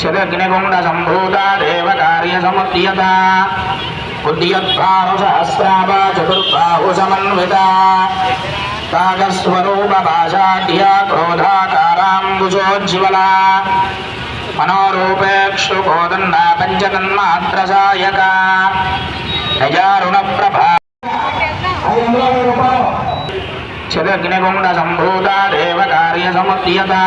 छदग्निगुण्डसम्भूता देवकार्यसमुद्यता उद्यद्भावसहस्रावा चतुर्बाहुसमन्विता काकस्वरूपभाषाढ्या क्रोधाकाराम्बुजोज्ज्वला मनोरूपेक्षुकोदन्ना पञ्चतन्मात्रसायका। नजारुणप्रभा छदग्निगुण्डसम्भूता देवकार्यसमुद्यता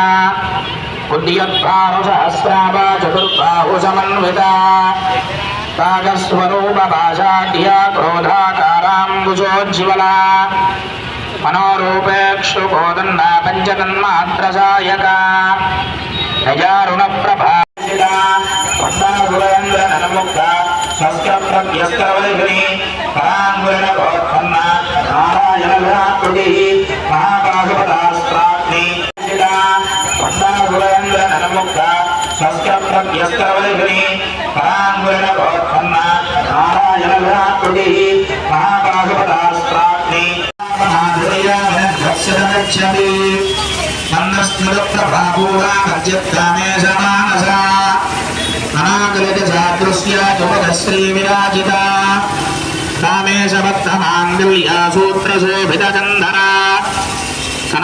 మనోరూపేక్షు కోదన్న పంచతన్మాత్ర సాయక గజారుణ ప్రభా చదగ్నిగుండ సంభూత దేవకార్య సముద్యత ఉద్యద్భాను సహస్రావ చతుర్బాహు సమన్విత రాగస్వరూప భాషాఢ్య క్రోధాకారాంబుజోజ్వల మనోరూపేక్షు కోదన్న నారాయణ విరాకృతి అనాగలిత విరాజిత